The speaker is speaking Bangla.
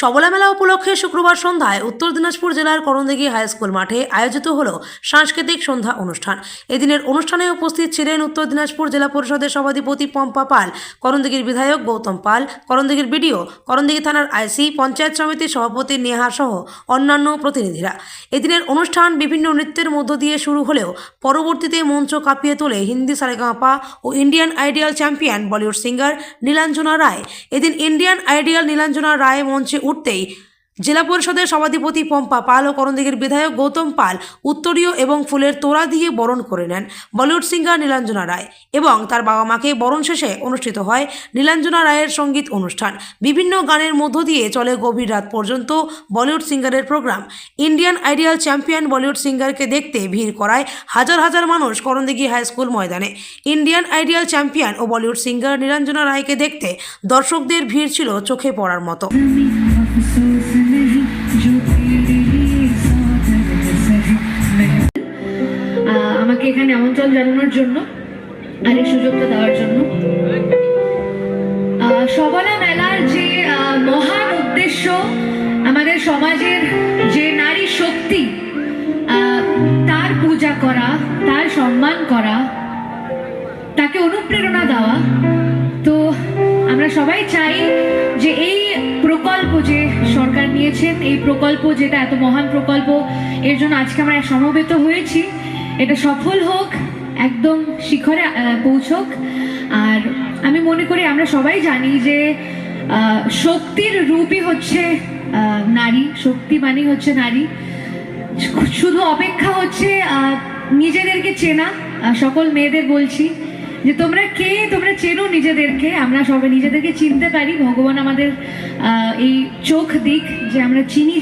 সবলা মেলা উপলক্ষে শুক্রবার সন্ধ্যায় উত্তর দিনাজপুর জেলার করণদিঘি হাই স্কুল মাঠে আয়োজিত হল সাংস্কৃতিক সন্ধ্যা অনুষ্ঠান। এদিনের অনুষ্ঠানে উপস্থিত ছিলেন উত্তর দিনাজপুর জেলা পরিষদের সভাধিপতি পম্পা পাল, করণদিঘির বিধায়ক গৌতম পাল, করণদিঘির বিডিও, করণদিঘি থানার আইসি, পঞ্চায়েত সমিতির সভাপতি নেহা সহ অন্যান্য প্রতিনিধিরা। এদিনের অনুষ্ঠান বিভিন্ন নৃত্যের মধ্য দিয়ে শুরু হলেও পরবর্তীতে মঞ্চ কাঁপিয়ে তোলে হিন্দি সারেগাঁপা ও Indian Idol champion Bollywood singer Nilanjana Roy. এদিন ইন্ডিয়ান আইডিয়াল নীলাঞ্জনা রায় মঞ্চে উঠতেই জেলা পরিষদের সভাধিপতি পম্পা পাল ও করণদিঘির বিধায়ক গৌতম পাল উত্তরীয় এবং ফুলের তোড়া দিয়ে বরণ করে নেন বলিউড সিঙ্গার নীলাঞ্জনা রায় এবং তার বাবা মাকে বরণ শেষে অনুষ্ঠিত হয় নীলাঞ্জনা রায়ের সংগীত অনুষ্ঠান। বিভিন্ন গানের মধ্য দিয়ে চলে গভীর রাত পর্যন্ত বলিউড সিঙ্গারের programme. Indian Idol champion Bollywood সিঙ্গারকে দেখতে ভিড় করায় হাজার হাজার মানুষ করণদিঘি হাই স্কুল ময়দানে। ইন্ডিয়ান আইডিয়াল চ্যাম্পিয়ন ও বলিউড সিঙ্গার নীলাঞ্জনা রায়কে দেখতে দর্শকদের ভিড় ছিল চোখে পড়ার মতো। আমাকে এখানে আমন্ত্রণ জানানোর জন্য সুযোগটা দেওয়ার জন্য। সবলা মেলার যে মহান উদ্দেশ্য, আমাদের সমাজের যে নারী শক্তি তার পূজা করা, তার সম্মান করা, তাকে অনুপ্রেরণা দেওয়া। তো আমরা সবাই চাই যে এই প্রকল্প যে সরকার নিয়েছেন, এই প্রকল্প যেটা এত মহান প্রকল্প, এর জন্য আজকে আমরা সমবেত হয়েছি। এটা সফল হোক, একদম শিখরে পৌঁছক। আর আমি মনে করি আমরা সবাই জানি যে শক্তির রূপই হচ্ছে নারী। শক্তি মানেই হচ্ছে নারী। শুধু অপেক্ষা হচ্ছে নিজেদেরকে চেনা। সকল মেয়েদের বলছি যে তোমরা কে, তোমরা চেনো নিজেদেরকে, আমরা সবাই নিজেদেরকে চিনতে পারি। ভগবান আমাদের এই চোখ দিক যে আমরা চিনি